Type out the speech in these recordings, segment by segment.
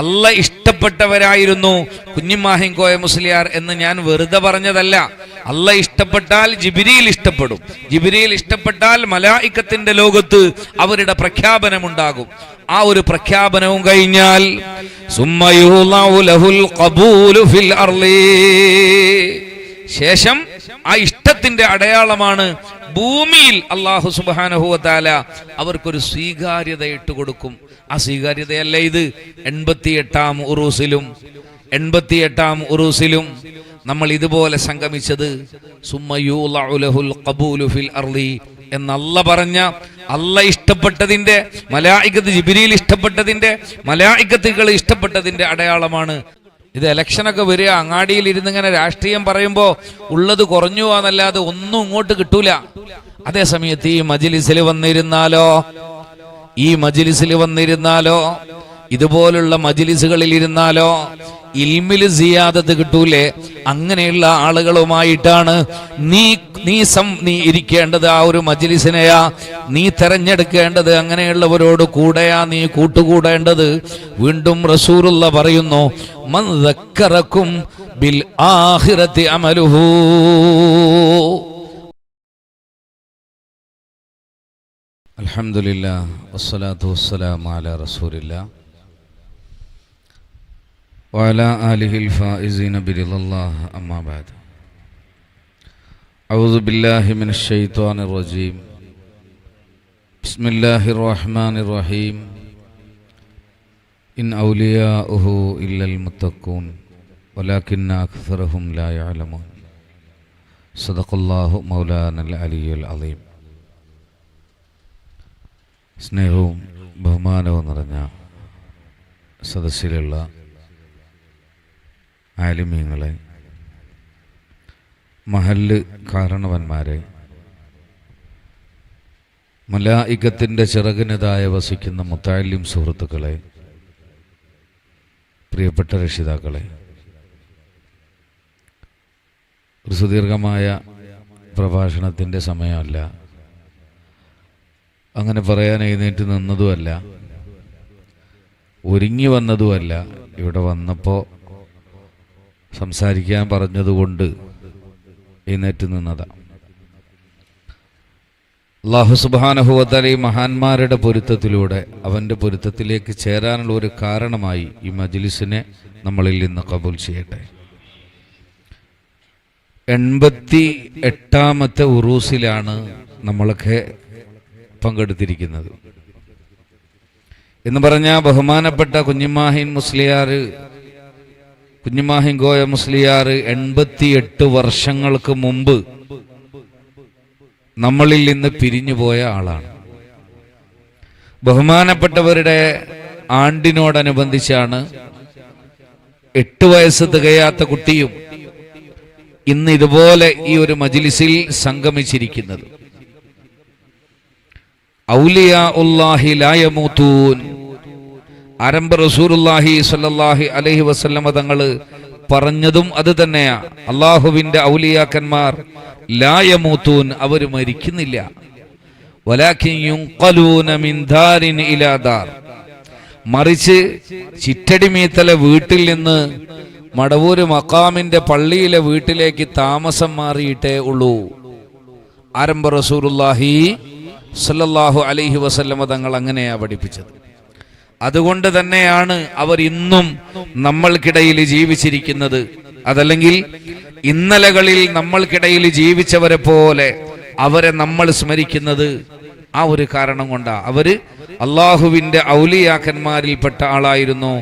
അല്ല ഇഷ്ടപ്പെട്ടവരായിരുന്നു കുഞ്ഞിമാഹിങ്കോയ മുസ്ലിയാർ എന്ന് ഞാൻ വെറുതെ പറഞ്ഞതല്ല. അല്ല ഇഷ്ടപ്പെട്ടാൽ ജിബിരിയിൽ ഇഷ്ടപ്പെടും. ജിബിരിയിൽ ഇഷ്ടപ്പെട്ടാൽ മലായിക്കത്തിന്റെ ലോകത്ത് അവരുടെ പ്രഖ്യാപനമുണ്ടാകും. ആ ഒരു പ്രഖ്യാപനവും കഴിഞ്ഞാൽ. ശേഷം ആ ഇഷ്ടത്തിന്റെ അടയാളമാണ് ഭൂമിയിൽ അള്ളാഹു സുബാനഹുവത്താല അവർക്കൊരു സ്വീകാര്യത ഇട്ട് കൊടുക്കും. ആ സ്വീകാര്യതയല്ല ഇത്. എൺപത്തിയെട്ടാം ഉറൂസിലും എൺപത്തി എട്ടാം ഉറൂസിലും നമ്മൾ ഇതുപോലെ സംഗമിച്ചത്. എന്നല്ല പറഞ്ഞ അല്ല ഇഷ്ടപ്പെട്ടതിന്റെ മലായിക്കത്ത് ജിബിരിയിൽ ഇഷ്ടപ്പെട്ടതിന്റെ മലായിക്കത്തുകൾ ഇഷ്ടപ്പെട്ടതിന്റെ അടയാളമാണ്. ഇത് ഇലക്ഷനൊക്കെ വരിക അങ്ങാടിയിൽ ഇരുന്ന് ഇങ്ങനെ രാഷ്ട്രീയം പറയുമ്പോ ഉള്ളത് കുറഞ്ഞു പോവാന്നല്ലാതെ ഒന്നും ഇങ്ങോട്ട് കിട്ടൂല. അതേ സമയത്ത് ഈ മജിലിസിൽ വന്നിരുന്നാലോ? ഈ മജിലിസിൽ വന്നിരുന്നാലോ? ഇതുപോലുള്ള മജിലിസുകളിൽ ഇരുന്നാലോ? ഇൽമിൽ സിയാദത്ത് കിട്ടൂലേ? അങ്ങനെയുള്ള ആളുകളുമായിട്ടാണ് നീ നീ സം നീ ഇരിക്കേണ്ടത് ആ ഒരു മജിലിസിനെയാ. നീ തെരഞ്ഞെടുക്കേണ്ടത് അങ്ങനെയുള്ളവരോട് കൂടെയാ നീ കൂട്ടുകൂടേണ്ടത്. വീണ്ടും റസൂറുള്ള പറയുന്നു മൻ ബിൽ ആഹിറത്തി അമലുഹു. الحمد لله والصلاة والسلام على رسول الله وعلى آله الفائزين برضا الله. أما بعد أعوذ بالله من الشيطان الرجيم. بسم الله الرحمن الرحيم. إن أولياؤه إلا المتقون ولكن أكثرهم لا يعلمون. صدق الله مولانا العلي العظيم. സ്നേഹവും ബഹുമാനവും നിറഞ്ഞ സദസ്സിലുള്ള ആലിമ്യങ്ങളെ മഹല്ല് കാരണവന്മാരെ മലായികത്തിന്റെ ചിറകിനെതായ വസിക്കുന്ന മുത്താലിം സുഹൃത്തുക്കളെ പ്രിയപ്പെട്ട രക്ഷിതാക്കളെ ഒരു സുദീർഘമായ പ്രഭാഷണത്തിന്റെ സമയമല്ല. അങ്ങനെ പറയാൻ എഴുന്നേറ്റ് നിന്നതുമല്ല. ഒരുങ്ങി വന്നതുമല്ല. ഇവിടെ വന്നപ്പോൾ സംസാരിക്കാൻ പറഞ്ഞതുകൊണ്ട് എഴുന്നേറ്റ് നിന്നതാണ് അള്ളാഹു സുബാനഹുവത്തല ഈ മഹാന്മാരുടെ പൊരുത്തത്തിലൂടെ അവന്റെ പൊരുത്തത്തിലേക്ക് ചേരാനുള്ള ഒരു കാരണമായി ഈ മജ്ലിസിനെ നമ്മളിൽ നിന്ന് കബൂൽ ചെയ്യട്ടെ. എൺപത്തി എട്ടാമത്തെ ഉറൂസിലാണ് നമ്മളൊക്കെ പങ്കെടുത്തിരിക്കുന്നത്. എന്ന് പറഞ്ഞ ബഹുമാനപ്പെട്ട കുഞ്ഞിമാഹിൻ മുസ്ലിയാർ കുഞ്ഞിമാഹിൻ ഗോയ മുസ്ലിയാർ എൺപത്തിയെട്ട് വർഷങ്ങൾക്ക് മുമ്പ് നമ്മളിൽ നിന്ന് പിരിഞ്ഞു പോയ ആളാണ്. ബഹുമാനപ്പെട്ടവരുടെ ആണ്ടിനോടനുബന്ധിച്ചാണ് എട്ട് വയസ്സ് തികയാത്ത കുട്ടിയും ഇന്ന് ഇതുപോലെ ഈ ഒരു മജിലിസിൽ സംഗമിച്ചിരിക്കുന്നത്. ആരംഭ റസൂലുല്ലാഹി സല്ലല്ലാഹി അലൈഹി വസല്ലമ പറഞ്ഞതും അത് തന്നെയാ. അള്ളാഹുവിന്റെ ഔലിയാക്കന്മാർ ലായമൂത്തൂൻ അവർ മരിക്കുന്നില്ല. മറിച്ച് ചിറ്റടിമീത്തല വീട്ടിൽ നിന്ന് മടവൂര് മക്കാമിന്റെ പള്ളിയിലെ വീട്ടിലേക്ക് താമസം മാറിയിട്ടേ ഉള്ളൂ. ആരംഭ റസൂലുല്ലാഹി സല്ലല്ലാഹു അലൈഹി വസല്ലമ തങ്ങൾ അങ്ങനെയാ പഠിപ്പിച്ചത്. അതുകൊണ്ട് തന്നെയാണ് അവർ ഇന്നും നമ്മൾക്കിടയിൽ ജീവിച്ചിരിക്കുന്നത്. അതല്ലെങ്കിൽ ഇന്നലകളിൽ നമ്മൾക്കിടയിൽ ജീവിച്ചവരെ പോലെ അവരെ നമ്മൾ സ്മരിക്കുന്നത് ആ ഒരു കാരണം കൊണ്ടാണ് അവർ അള്ളാഹുവിന്റെ ഔലിയാക്കന്മാരിൽപ്പെട്ട ആളായിരുന്നു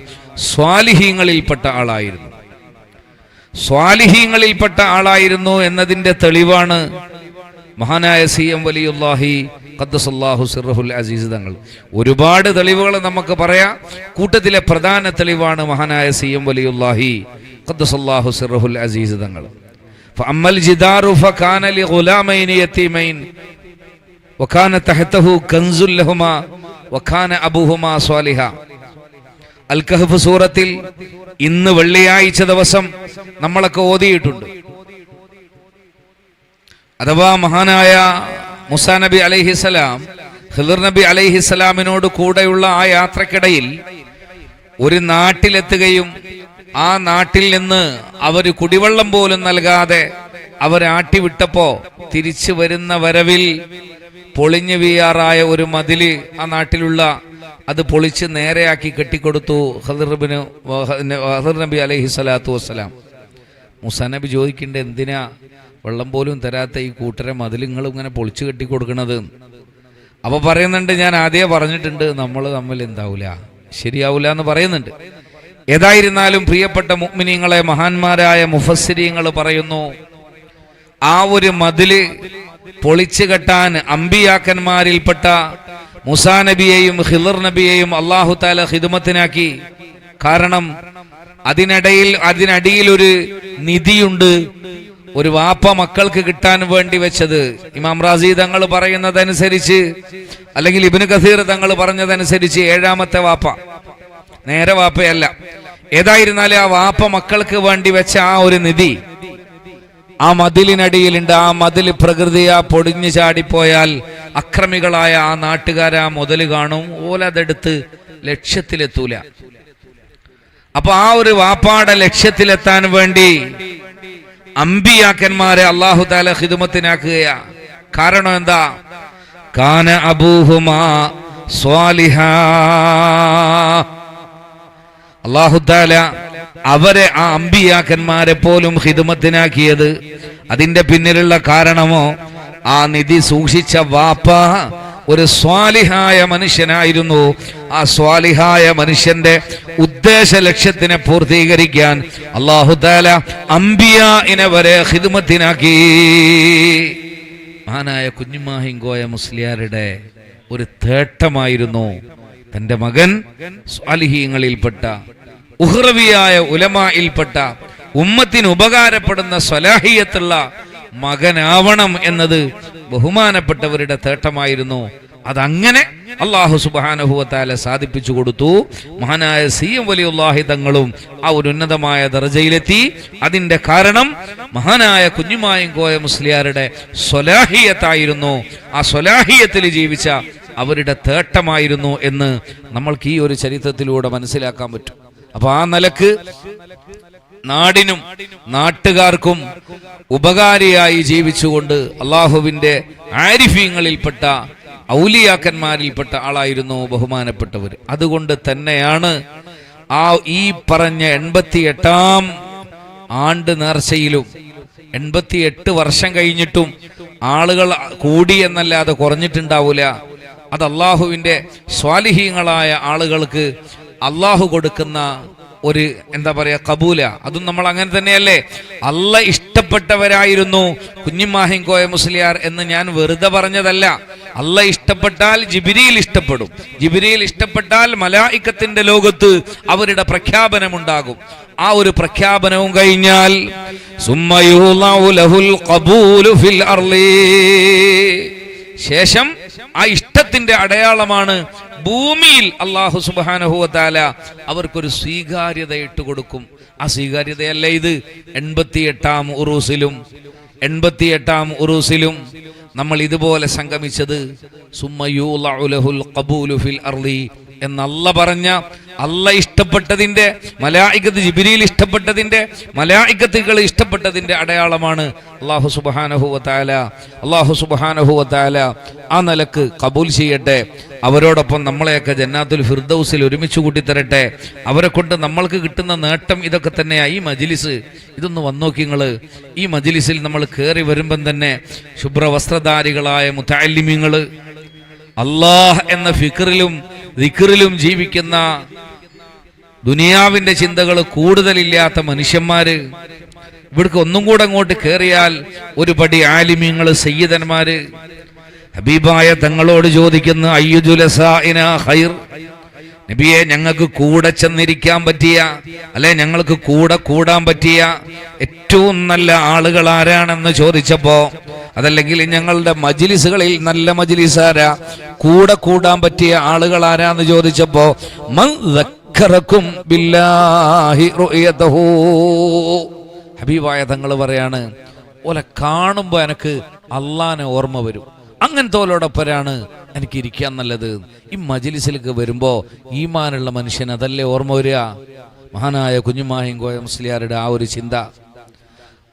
സ്വാലിഹീങ്ങളിൽപ്പെട്ട ആളായിരുന്നു. സ്വാലിഹീങ്ങളിൽപ്പെട്ട ആളായിരുന്നു എന്നതിന്റെ തെളിവാണ് മഹാനായ സി എം വലിയുല്ലാഹി ഖദ്ദസല്ലാഹു സിറഹുൽ അസീസ് തങ്ങൾ ഒരുപാട് തെളിവുകൾ നമുക്ക് പറയാം കൂട്ടത്തിലെ പ്രധാന തെളിവാണ് മഹാനായ സി എം വലിയുല്ലാഹി ഖദ്ദസല്ലാഹു സിറഹുൽ അസീസ് തങ്ങൾ فأما الجدار فكان لغلامين يتيمين وكان تحته كنز لهما وكان أبوهما صالحا അൽ കഹഫ് സൂറത്തിൽ ഇന്ന് വെള്ളിയാഴ്ച ദിവസം നമ്മളൊക്കെ ഓതിയിട്ടുണ്ട് അഥവാ മഹാനായ മുസാ നബി അലൈഹിസലാം ഹിദർ നബി അലൈഹിസലാമിനോട് കൂടെയുള്ള ആ യാത്രക്കിടയിൽ ഒരു നാട്ടിലെത്തുകയും ആ നാട്ടിൽ നിന്ന് അവർ കുടിവെള്ളം പോലും നൽകാതെ അവരാട്ടി വിട്ടപ്പോ തിരിച്ചു വരുന്ന വരവിൽ പൊളിഞ്ഞു വീയാറായ ഒരു മതിൽ ആ നാട്ടിലുള്ള അത് പൊളിച്ച് നേരെയാക്കി കെട്ടിക്കൊടുത്തു ഹദർബിന് ഹദർ നബി അലൈഹി സ്വലാത്തു വസ്സലാം. മുസാ നബി ചോദിക്കേണ്ട എന്തിനാ വെള്ളം പോലും തരാത്ത ഈ കൂട്ടരെ മതിലുങ്ങൾ ഇങ്ങനെ പൊളിച്ചു കെട്ടി കൊടുക്കണത് അപ്പൊ പറയുന്നുണ്ട് ഞാൻ ആദ്യമേ പറഞ്ഞിട്ടുണ്ട് നമ്മൾ തമ്മിൽ എന്താവൂല. ശരിയാവൂല എന്ന് പറയുന്നുണ്ട്. ഏതായിരുന്നാലും പ്രിയപ്പെട്ട മുഗ്മിനിങ്ങളെ മഹാന്മാരായ മുഫസ്സിരിയങ്ങൾ പറയുന്നു ആ ഒരു മതിൽ പൊളിച്ചു കെട്ടാൻ അമ്പിയാക്കന്മാരിൽപ്പെട്ട മുസാ നബിയെയും ഹിലർ നബിയെയും അള്ളാഹു താല ഹിദുമത്തിനാക്കി കാരണം അതിനിടയിൽ അതിനടിയിൽ ഒരു നിധിയുണ്ട്. ഒരു വാപ്പ മക്കൾക്ക് കിട്ടാൻ വേണ്ടി വെച്ചത്. ഇമാം റാസി തങ്ങൾ പറയുന്നതനുസരിച്ച് അല്ലെങ്കിൽ ഇബിന് കസീർ തങ്ങൾ പറഞ്ഞതനുസരിച്ച് ഏഴാമത്തെ വാപ്പ. നേരെ വാപ്പയല്ല. ഏതായിരുന്നാലും ആ വാപ്പ മക്കൾക്ക് വേണ്ടി വെച്ച ആ ഒരു നിധി ആ മതിലിനടിയിലുണ്ട്. ആ മതിൽ പ്രകൃതിയാ പൊടിഞ്ഞു ചാടിപ്പോയാൽ അക്രമികളായ ആ നാട്ടുകാർ ആ മുതൽ കാണും. ഓലതെടുത്ത് ലക്ഷ്യത്തിലെത്തൂല. അപ്പൊ ആ ഒരു വാപ്പാടെ ലക്ഷ്യത്തിലെത്താൻ വേണ്ടി അമ്പിയാക്കന്മാരെ അള്ളാഹു താല ഹിദുമത്തിനാക്കുകയാ കാരണം എന്താ? കാന അബൂഹുമാ സ്വാലിഹ. അള്ളാഹുദാല അവരെ ആ അമ്പിയാക്കന്മാരെ പോലും ഹിദുമത്തിനാക്കിയത് അതിന്റെ പിന്നിലുള്ള കാരണമോ? ആ നിധി സൂക്ഷിച്ച വാപ്പ ഒരു സ്വാലിഹായ മനുഷ്യനായിരുന്നു. ആ സ്വാലിഹായ മനുഷ്യന്റെ ഉദ്ദേശ ലക്ഷ്യത്തിനെ പൂർത്തീകരിക്കാൻ അള്ളാഹുത്താല അമ്പിയാനെ വരെ ഹിദ്മത്തിനാക്കി മഹാനായ കുഞ്ഞുമാഹിങ്കോയ മുസ്ലിയാരുടെ ഒരു തേട്ടമായിരുന്നു. തന്റെ മകൻ സ്വാലിഹീങ്ങളിൽപ്പെട്ട ഉഹ്റവിയായ ഉലമായിൽപ്പെട്ട ഉമ്മത്തിന് ഉപകാരപ്പെടുന്ന സ്വലാഹിയത്തുള്ള മകനാവണം എന്നത് ബഹുമാനപ്പെട്ടവരുടെ തേട്ടമായിരുന്നു. അതങ്ങനെ അള്ളാഹു സുബാനഹുവത്താലെ സാധിപ്പിച്ചു കൊടുത്തു. മഹാനായ സി എം വലിയുല്ലാഹി തങ്ങളും ആ ഒരു ഉന്നതമായ ദർജയിലെത്തി. അതിന്റെ കാരണം മഹാനായ കുഞ്ഞുമായും കോയ മുസ്ലിയാരുടെ സ്വലാഹിയത്തായിരുന്നു. ആ സ്വലാഹിയത്തിൽ ജീവിച്ച അവരുടെ തേട്ടമായിരുന്നു എന്ന് നമ്മൾക്ക് ഈ ഒരു ചരിത്രത്തിലൂടെ മനസ്സിലാക്കാൻ പറ്റും. അപ്പൊ ആ നിലയ്ക്ക് നാടിനും നാട്ടുകാർക്കും ഉപകാരിയായി ജീവിച്ചുകൊണ്ട് അള്ളാഹുവിന്റെ ആരിഫീങ്ങളിൽപ്പെട്ട ഔലിയാക്കന്മാരിൽപ്പെട്ട ആളായിരുന്നു ബഹുമാനപ്പെട്ടവർ. അതുകൊണ്ട് തന്നെയാണ് ആ ഈ പറഞ്ഞ എൺപത്തി എട്ടാം ആണ്ട് നേർച്ചയിലും എൺപത്തി എട്ട് വർഷം കഴിഞ്ഞിട്ടും ആളുകൾ കൂടി എന്നല്ലാതെ കുറഞ്ഞിട്ടുണ്ടാവൂല. അത് അള്ളാഹുവിന്റെ സ്വാലിഹീങ്ങളായ ആളുകൾക്ക് അള്ളാഹു കൊടുക്കുന്ന ഒരു എന്താ പറയാ കബൂല. അതും നമ്മൾ അങ്ങനെ തന്നെയല്ലേ? അല്ല ഇഷ്ടപ്പെട്ടവരായിരുന്നു കുഞ്ഞിമാഹിം കോയ മുസ്ലിയാർ എന്ന് ഞാൻ വെറുതെ പറഞ്ഞതല്ല. അല്ല ഇഷ്ടപ്പെട്ടാൽ ജിബിരിയിൽ ഇഷ്ടപ്പെടും. ജിബിരിയിൽ ഇഷ്ടപ്പെട്ടാൽ മലായിക്കത്തിന്റെ ലോകത്ത് അവരുടെ പ്രഖ്യാപനമുണ്ടാകും. ആ ഒരു പ്രഖ്യാപനവും കഴിഞ്ഞാൽ ശേഷം ആ ഇഷ്ടത്തിന്റെ അടയാളമാണ് ഭൂമിയിൽ അള്ളാഹു സുബാനഹുവത്താല അവർക്കൊരു സ്വീകാര്യത ഇട്ട് കൊടുക്കും. ആ സ്വീകാര്യതയല്ല ഇത്. എൺപത്തി എട്ടാം ഉറൂസിലും എൺപത്തി എട്ടാം ഉറൂസിലും നമ്മൾ ഇതുപോലെ സംഗമിച്ചത്. സുമ്മയൂളഉ ലഹുൽ ഖബൂലു ഫിൽ അർളി എന്നല്ല പറഞ്ഞ അല്ല ഇഷ്ടപ്പെട്ടതിന്റെ മലായിക്കത്ത് ജിബിരിയിൽ ഇഷ്ടപ്പെട്ടതിന്റെ മലായിക്കത്തുകൾ ഇഷ്ടപ്പെട്ടതിന്റെ അടയാളമാണ് അള്ളാഹു സുബാനഹുവത്താല അള്ളാഹു സുബാനഹുവത്താല ആ നിലയ്ക്ക് കബൂൽ ചെയ്യട്ടെ. അവരോടൊപ്പം നമ്മളെയൊക്കെ ജന്നാത്തുൽ ഫിർദൌസിൽ ഒരുമിച്ച് കൂട്ടിത്തരട്ടെ. അവരെ കൊണ്ട് നമ്മൾക്ക് കിട്ടുന്ന നേട്ടം ഇതൊക്കെ തന്നെയാണ് ഈ മജിലിസ് ഇതൊന്ന് വന്നോക്കി നിങ്ങൾ ഈ മജിലിസിൽ നമ്മൾ കയറി വരുമ്പം തന്നെ ശുഭ്രവസ്ത്രധാരികളായ മുത്താലിമ്യങ്ങൾ അള്ളാഹ് എന്ന ഫിക്കറിലും ദിക്കറിലും ജീവിക്കുന്ന ദുനിയാവിന്റെ ചിന്തകൾ കൂടുതലില്ലാത്ത മനുഷ്യന്മാര് ഇവിടേക്ക് ഒന്നും കൂടെ അങ്ങോട്ട് കയറിയാൽ ഒരു പടി ആലിമ്യങ്ങൾ സയ്യിദന്മാര്. ഹബീബായ തങ്ങളോട് ചോദിക്കുന്ന അയ്യുജുലസാഇന ഖൈർ? നബിയെ ഞങ്ങൾക്ക് കൂടെ ചെന്നിരിക്കാൻ പറ്റിയ അല്ലെ ഞങ്ങൾക്ക് കൂടെ കൂടാൻ പറ്റിയ ഏറ്റവും നല്ല ആളുകൾ ആരാണെന്ന് ചോദിച്ചപ്പോ അതല്ലെങ്കിൽ ഞങ്ങളുടെ മജിലിസുകളിൽ നല്ല മജിലിസാരാ കൂടെ കൂടാൻ പറ്റിയ ആളുകൾ ആരാന്ന് ചോദിച്ചപ്പോ. ഹബീബായ തങ്ങൾ പറയാണ് ഓലെ കാണുമ്പോ എനക്ക് അള്ളാനെ ഓർമ്മ വരും അങ്ങനത്തോലോടൊപ്പരാണ് എനിക്ക് ഇരിക്കാൻ നല്ലത്. ഈ മജിലിസിലേക്ക് വരുമ്പോ ഈമാനുള്ള മനുഷ്യൻ അതല്ലേ ഓർമ്മ വരിക? മഹാനായ കുഞ്ഞുമാഹിം കോയ മുസ്ലിയാരുടെ ആ ഒരു ചിന്ത.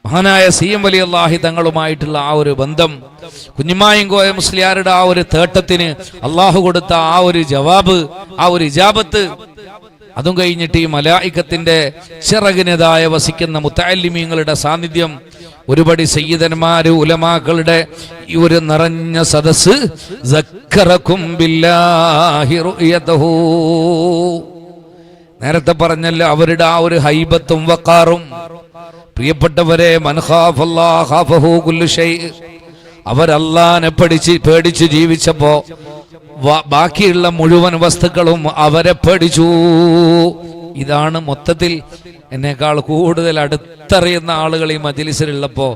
മഹാനായ സി എം വലി അള്ളാഹി തങ്ങളുമായിട്ടുള്ള ആ ഒരു ബന്ധം കുഞ്ഞുമായും കോയ മുസ്ലിയാരുടെ ആ ഒരു തേട്ടത്തിന് അള്ളാഹു കൊടുത്ത ആ ഒരു ജവാബ് ആ ഒരു ഇജാബത്ത് അതും കഴിഞ്ഞിട്ട് ഈ മലായിക്കത്തിന്റെ ചിറകിനെതായ വസിക്കുന്ന മുത്താലിമീങ്ങളുടെ സാന്നിധ്യം ഒരുപടി സയ്യിദന്മാര് ഉലമാക്കളുടെ ഈ ഒരു നിറഞ്ഞ സദസ്. നേരത്തെ പറഞ്ഞല്ലോ അവരുടെ ആ ഒരു ഹൈബത്തും വക്കാറും പ്രിയപ്പെട്ടവരെ അവരല്ലാനെ പഠിച്ച് പേടിച്ച് ജീവിച്ചപ്പോ ബാക്കിയുള്ള മുഴുവൻ വസ്തുക്കളും അവരെ പേടിച്ചു ഇതാണ് മൊത്തത്തിൽ എന്നേക്കാൾ കൂടുതൽ അടുത്തറിയുന്ന ആളുകൾ ഈ മജിലിസിലുള്ളപ്പോൾ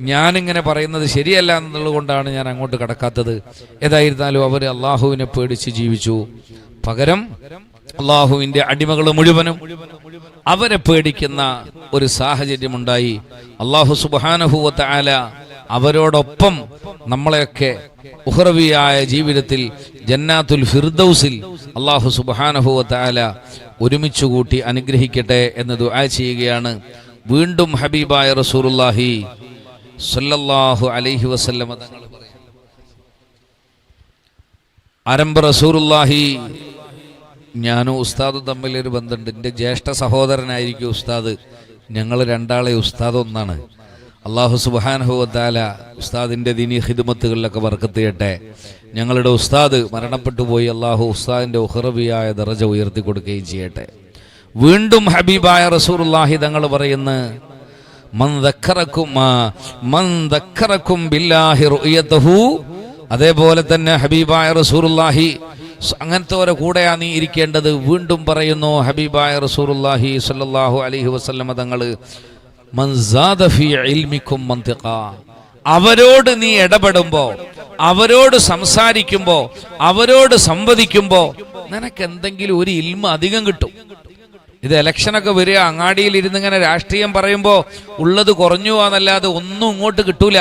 ഞാനിങ്ങനെ പറയുന്നത് ശരിയല്ല എന്നുള്ളത് കൊണ്ടാണ് ഞാൻ അങ്ങോട്ട് കടക്കാത്തത്. ഏതായിരുന്നാലും അവർ അള്ളാഹുവിനെ പേടിച്ച് ജീവിച്ചു. പകരം അള്ളാഹുവിന്റെ അടിമകൾ മുഴുവനും അവരെ പേടിക്കുന്ന ഒരു സാഹചര്യമുണ്ടായി. അള്ളാഹു സുബാനഹുവത്ത ആല അവരോടൊപ്പം നമ്മളെയൊക്കെ ഉഹ്റവിയായ ജീവിതത്തിൽ ജന്നാത്തുൽ ഫിർദൌസിൽ അള്ളാഹു സുബാനഹുവത്ത ഒരുമിച്ചു കൂട്ടി അനുഗ്രഹിക്കട്ടെ എന്ന് ദുആ ചെയ്യുകയാണ്. വീണ്ടും ഹബീബായ റസൂറുല്ലാഹി സല്ലല്ലാഹു അലൈഹി വസല്ലമ തങ്ങൾ ആരംഭ റസൂറുല്ലാഹി ഞാനും ഉസ്താദും തമ്മിലൊരു ബന്ധമുണ്ട് എന്റെ ജ്യേഷ്ഠ സഹോദരനായിരിക്കും ഉസ്താദ്. ഞങ്ങൾ രണ്ടാളെ ഉസ്താദ് ഒന്നാണ്. അള്ളാഹു സുബാനഹുവത്താല ഉസ്താദിന്റെ ദിനി ഹിദുമത്തുകളിലൊക്കെ വർക്കത്തിയട്ടെ. ഞങ്ങളുടെ ഉസ്താദ് മരണപ്പെട്ടു പോയി അള്ളാഹു ഉസ്താദിന്റെ ഉഹറബിയായ ദറജ ഉയർത്തി കൊടുക്കുകയും ചെയ്യട്ടെ. വീണ്ടും ഹബീബായ റസൂർല്ലാഹി തങ്ങൾ പറയുന്ന അതേപോലെ തന്നെ ഹബീബായ റസൂർല്ലാഹി അങ്ങനത്തെ കൂടെയാ നീ ഇരിക്കേണ്ടത്. വീണ്ടും പറയുന്നു ഹബീബായ റസൂർല്ലാഹി സ്വല്ലല്ലാഹു അലഹി വസ്ലമ തങ്ങൾ അവരോട് നീ ഇടപെടുമ്പോ അവരോട് സംസാരിക്കുമ്പോ അവരോട് സംവദിക്കുമ്പോ നിനക്ക് എന്തെങ്കിലും ഒരു ഇൽമ അധികം കിട്ടും. ഇത് ഇലക്ഷനൊക്കെ വരിക അങ്ങാടിയിൽ ഇരുന്ന് ഇങ്ങനെ രാഷ്ട്രീയം പറയുമ്പോ ഉള്ളത് കുറഞ്ഞു പോവാന്നല്ലാതെ ഒന്നും ഇങ്ങോട്ട് കിട്ടൂല.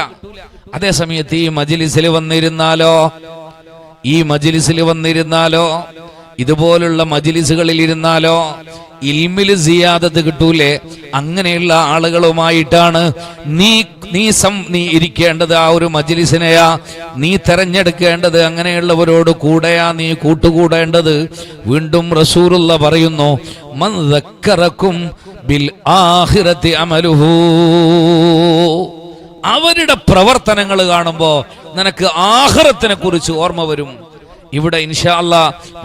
അതേ സമയത്ത് ഈ മജിലിസിൽ വന്നിരുന്നാലോ? ഈ മജിലിസിൽ വന്നിരുന്നാലോ? ഇതുപോലുള്ള മജിലിസുകളിൽ ഇരുന്നാലോ? ഇൽമിൽ സിയാദത്ത് കിട്ടൂലേ? അങ്ങനെയുള്ള ആളുകളുമായിട്ടാണ് നീ നീ സം നീ ഇരിക്കേണ്ടത് ആ ഒരു മജ്ലിസിനെയാ. നീ തെരഞ്ഞെടുക്കേണ്ടത് അങ്ങനെയുള്ളവരോട് കൂടെയാ നീ കൂട്ടുകൂടേണ്ടത്. വീണ്ടും റസൂറുള്ള പറയുന്നു ബിൽ അവരുടെ പ്രവർത്തനങ്ങൾ കാണുമ്പോ നിനക്ക് ആഹ്റത്തിനെ കുറിച്ച് ഓർമ്മ വരും. ഇവിടെ ഇൻഷാല്ല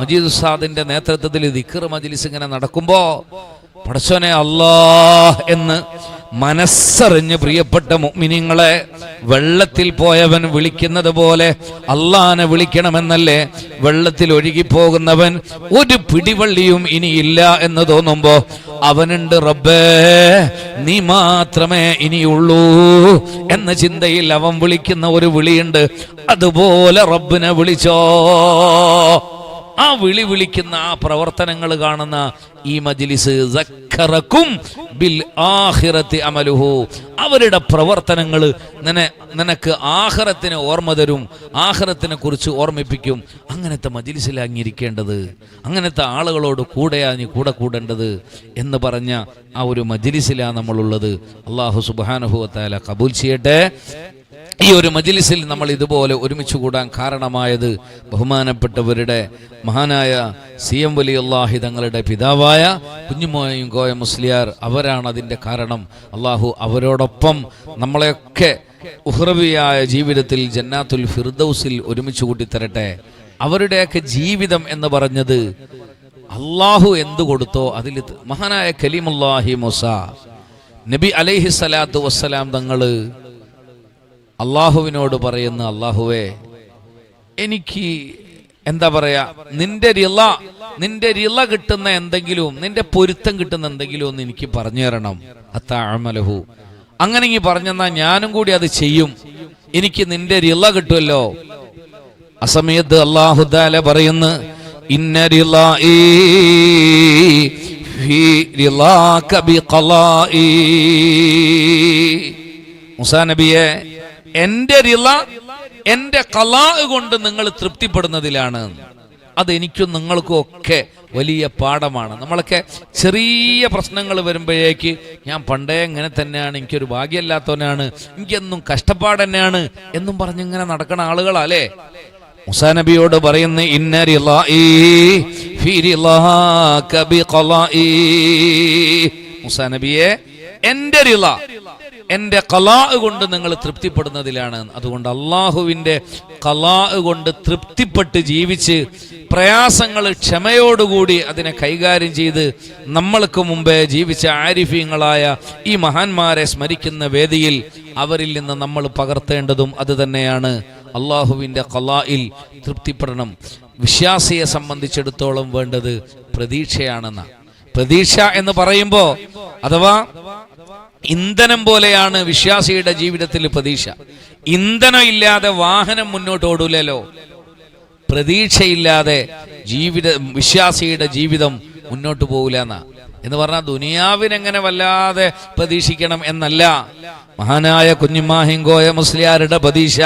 മജീദ് ഉസാദിന്റെ നേതൃത്വത്തിൽ ദിക്കർ മജ്ലിസ് ഇങ്ങനെ നടക്കുമ്പോ പടച്ചോനെ അല്ലാ എന്ന് മനസ്സറിഞ്ഞ് പ്രിയപ്പെട്ട മുഅ്മിനീങ്ങളെ വെള്ളത്തിൽ പോയവൻ വിളിക്കുന്നത് പോലെ അള്ളാനെ വിളിക്കണമെന്നല്ലേ? വെള്ളത്തിൽ ഒഴുകിപ്പോകുന്നവൻ ഒരു പിടിവള്ളിയും ഇനിയില്ല എന്ന് തോന്നുമ്പോ അവനുണ്ട് റബ്ബേ നീ മാത്രമേ ഇനിയുള്ളൂ എന്ന ചിന്തയിൽ അവൻ വിളിക്കുന്ന ഒരു വിളിയുണ്ട്. അതുപോലെ റബ്ബിനെ വിളിച്ചോ. ആ വിളി വിളിക്കുന്ന ആ പ്രവർത്തനങ്ങൾ കാണുന്ന ഈ മജിലിസ് ബിൽ അമലുഹു. അവരുടെ പ്രവർത്തനങ്ങൾ നിന നിനക്ക് ആഹ്റത്തിന് ഓർമ്മ തരും ആഹ്റത്തിനെ കുറിച്ച് ഓർമ്മിപ്പിക്കും. അങ്ങനത്തെ മജിലിസിൽ അങ്ങിരിക്കേണ്ടത്. അങ്ങനത്തെ ആളുകളോട് കൂടെയാ നീ കൂടെ കൂടേണ്ടത് എന്ന് പറഞ്ഞ ആ ഒരു മജിലിസിലാണ് നമ്മളുള്ളത്. അള്ളാഹു സുബാനുഭവത്താല കബൂൽ ചെയ്യട്ടെ. ഈ ഒരു മജിലിസിൽ നമ്മൾ ഇതുപോലെ ഒരുമിച്ച് കൂടാൻ കാരണമായത് ബഹുമാനപ്പെട്ടവരുടെ മഹാനായ സി എം വലി അള്ളാഹി തങ്ങളുടെ പിതാവായ കുഞ്ഞുമോയും കോയ മുസ്ലിയാർ അവരാണ് അതിന്റെ കാരണം. അള്ളാഹു അവരോടൊപ്പം നമ്മളെയൊക്കെ ഉഹ്റവിയായ ജീവിതത്തിൽ ജന്നാത്തുൽ ഫിർദൌസിൽ ഒരുമിച്ച് കൂട്ടിത്തരട്ടെ. അവരുടെയൊക്കെ ജീവിതം എന്ന് പറഞ്ഞത് അള്ളാഹു എന്തു കൊടുത്തോ അതിൽ മഹാനായ കലീമുല്ലാഹി മുസ. നബി അലൈഹി സ്വലാത്തു വസ്സലാം തങ്ങൾ അള്ളാഹുവിനോട് പറയുന്ന അള്ളാഹുവേ എനിക്ക് എന്താ പറയാ നിന്റെ റിള നിന്റെ റിള കിട്ടുന്ന എന്തെങ്കിലും നിന്റെ പൊരുത്തം കിട്ടുന്ന എന്തെങ്കിലും ഒന്ന് എനിക്ക് പറഞ്ഞു തരണം. അത്താമലഹു അങ്ങനെ ഇങ്ങി പറഞ്ഞെന്നാ ഞാനും കൂടി അത് ചെയ്യും. എനിക്ക് നിന്റെ റിള കിട്ടുമല്ലോ അസമയത്ത് അള്ളാഹുദാല പറയുന്നു ഇന്ന റിള മുസാ നബിയെ എന്റെ റിള എന്റെ കലാ കൊണ്ട് നിങ്ങൾ തൃപ്തിപ്പെടുന്നതിലാണ്. അത് എനിക്കും നിങ്ങൾക്കും ഒക്കെ വലിയ പാഠമാണ്. നമ്മളൊക്കെ ചെറിയ പ്രശ്നങ്ങൾ വരുമ്പോഴേക്ക് ഞാൻ പണ്ടേ ഇങ്ങനെ തന്നെയാണ് എനിക്കൊരു ഭാഗ്യമല്ലാത്തവനാണ് എനിക്കെന്നും കഷ്ടപ്പാട് തന്നെയാണ് എന്നും പറഞ്ഞിങ്ങനെ നടക്കണ ആളുകളല്ലേ മുസാ നബിയോട് പറയുന്ന ഇന്ന നബിയെ എന്റെ എന്റെ കലാ കൊണ്ട് നിങ്ങൾ തൃപ്തിപ്പെടുന്നതിലാണ്. അതുകൊണ്ട് അള്ളാഹുവിന്റെ കലാ കൊണ്ട് തൃപ്തിപ്പെട്ട് ജീവിച്ച് പ്രയാസങ്ങൾ ക്ഷമയോടുകൂടി അതിനെ കൈകാര്യം ചെയ്ത് നമ്മൾക്ക് മുമ്പേ ജീവിച്ച ആരിഫീങ്ങളായ ഈ മഹാന്മാരെ സ്മരിക്കുന്ന വേദിയിൽ അവരിൽ നിന്ന് നമ്മൾ പകർത്തേണ്ടതും അത് തന്നെയാണ്. അള്ളാഹുവിന്റെ കലായിൽ തൃപ്തിപ്പെടണം. വിശ്വാസിയെ സംബന്ധിച്ചിടത്തോളം വേണ്ടത് പ്രതീക്ഷയാണെന്ന പ്രതീക്ഷ എന്ന് പറയുമ്പോൾ അഥവാ ഇന്ധനം പോലെയാണ് വിശ്വാസിയുടെ ജീവിതത്തിൽ പ്രതീക്ഷ. ഇന്ധനം ഇല്ലാതെ വാഹനം മുന്നോട്ട് ഓടൂലല്ലോ. പ്രതീക്ഷയില്ലാതെ ജീവിത വിശ്വാസിയുടെ ജീവിതം മുന്നോട്ട് പോകില്ല എന്നാ. എന്ന് പറഞ്ഞാൽ ദുനിയാവിനെങ്ങനെ വല്ലാതെ പ്രതീക്ഷിക്കണം എന്നല്ല. മഹാനായ കുഞ്ഞിമാഹിങ്കോയ മുസ്ലിയാരുടെ പ്രതീക്ഷ.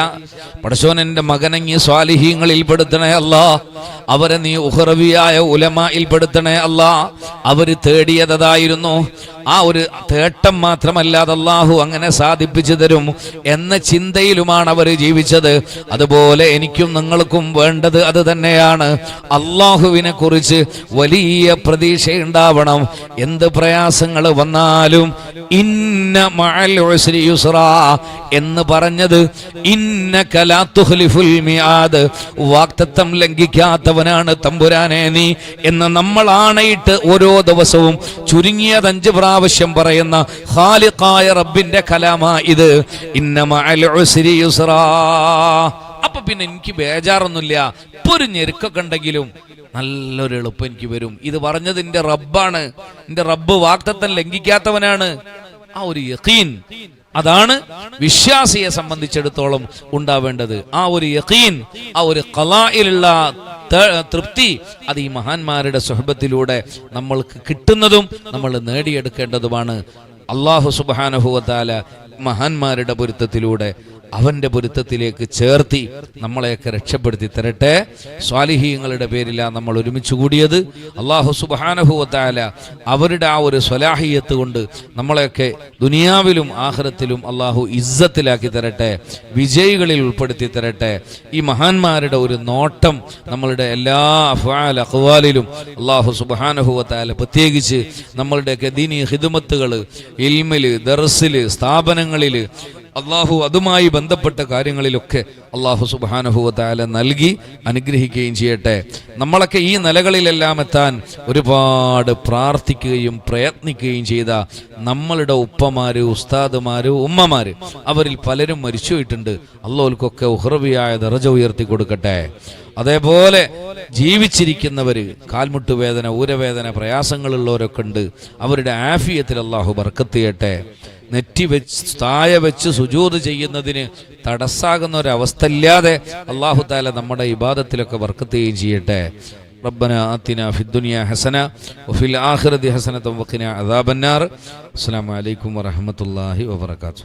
പടശോൻ എന്റെ മകനങ്ങി സ്വാലിഹീങ്ങളിൽ പെടുത്തണേ അല്ല. അവരെ നീ ഉഹറവിയായ ഉലമയിൽ പെടുത്തണേ അല്ല. അവർ തേടിയതായിരുന്നു. ആ ഒരു തേട്ടം മാത്രമല്ലാതെ അള്ളാഹു അങ്ങനെ സാധിപ്പിച്ചു തരും എന്ന ചിന്തയിലുമാണ് അവർ ജീവിച്ചത്. അതുപോലെ എനിക്കും നിങ്ങൾക്കും വേണ്ടത് അത് തന്നെയാണ്. അള്ളാഹുവിനെ കുറിച്ച് വലിയ പ്രതീക്ഷയുണ്ടാവണം. എന്ത് പ്രയാസങ്ങൾ വന്നാലും ഇന്ന മഅൽ എന്ന് പറഞ്ഞത് ഇന്ന മിആദ്. വാക്തത്വം ലംഘിക്കാത്തവനാണ് തമ്പുരാനെ നീ എന്ന് നമ്മൾ ആണയിട്ട് ഓരോ ദിവസവും ചുരുങ്ങിയത് അഞ്ച് പ്രാവശ്യം പറയുന്ന ഖാലിഖായ റബ്ബിന്റെ കലാമാ ഇത്. ഇന്ന മഅൽ അപ്പൊ പിന്നെ എനിക്ക് ബേജാറൊന്നുമില്ല. ഒരു ഞെരുക്കൊക്കെ ഉണ്ടെങ്കിലും നല്ലൊരു എളുപ്പം എനിക്ക് വരും. ഇത് പറഞ്ഞത് എന്റെ റബ്ബാണ്. എന്റെ റബ്ബ് വാക്തത്വം ലംഘിക്കാത്തവനാണ്. ആ ഒരു യഖീൻ. അതാണ് വിശ്വാസിയെ സംബന്ധിച്ചിടത്തോളം ഉണ്ടാവേണ്ടത്. ആ ഒരു യഖീൻ ആ ഒരു കലായിലുള്ള തൃപ്തി അത് ഈ മഹാന്മാരുടെ സുഹബത്തിലൂടെ നമ്മൾക്ക് കിട്ടുന്നതും നമ്മൾ നേടിയെടുക്കേണ്ടതുമാണ്. അള്ളാഹു സുബാനുഭവത്താല മഹാന്മാരുടെ പൊരുത്തത്തിലൂടെ അവന്റെ പൊരുത്തത്തിലേക്ക് ചേർത്തി നമ്മളെയൊക്കെ രക്ഷപ്പെടുത്തി തരട്ടെ. സ്വാലിഹീങ്ങളുടെ പേരിലാണ് നമ്മൾ ഒരുമിച്ച് കൂടിയത്. അള്ളാഹു സുബാനഹുവത്താല അവരുടെ ആ ഒരു സ്വലാഹിയത്ത് കൊണ്ട് നമ്മളെയൊക്കെ ദുനിയാവിലും ആഹ്റത്തിലും അള്ളാഹു ഇസ്സത്തിലാക്കി തരട്ടെ. വിജയികളിൽ ഉൾപ്പെടുത്തി തരട്ടെ. ഈ മഹാന്മാരുടെ ഒരു നോട്ടം നമ്മളുടെ എല്ലാ അഫ്വാൽ അഖ്വാലിലും അള്ളാഹു സുബാനഹുവത്താല പ്രത്യേകിച്ച് നമ്മളുടെയൊക്കെ ദീനി ഹിദുമത്തുകൾ ഇൽമിൽ ദർസിൽ സ്ഥാപനങ്ങളിൽ അള്ളാഹു അതുമായി ബന്ധപ്പെട്ട കാര്യങ്ങളിലൊക്കെ അള്ളാഹു സുബാനുഭവത്താല നൽകി അനുഗ്രഹിക്കുകയും ചെയ്യട്ടെ. നമ്മളൊക്കെ ഈ നിലകളിലെല്ലാം എത്താൻ ഒരുപാട് പ്രാർത്ഥിക്കുകയും പ്രയത്നിക്കുകയും ചെയ്ത നമ്മളുടെ ഉപ്പമാര് ഉസ്താദുമാര് ഉമ്മമാര് അവരിൽ പലരും മരിച്ചുപോയിട്ടുണ്ട് അള്ളോൽക്കൊക്കെ ഉഹ്റവിയായ ദറജ ഉയർത്തി കൊടുക്കട്ടെ. അതേപോലെ ജീവിച്ചിരിക്കുന്നവര് കാൽമുട്ട് വേദന ഊരവേദന പ്രയാസങ്ങളുള്ളവരൊക്കെ ഉണ്ട്. അവരുടെ ആഫിയത്തിൽ അള്ളാഹു ബർക്കത്ത് ചെയ്യട്ടെ. നെറ്റി വെച്ച് തായ വെച്ച് സുജൂത് ചെയ്യുന്നതിന് തടസ്സാകുന്ന ഒരവസ്ഥ ഇല്ലാതെ അള്ളാഹു താല നമ്മുടെ ഇബാദത്തിലൊക്കെ വർക്കത്തുകയും ചെയ്യട്ടെ ربنا آتنا في الدنيا حسنة وفي الآخرة حسنة وقنا عذاب النار السلام عليكم ورحمة الله وبركاته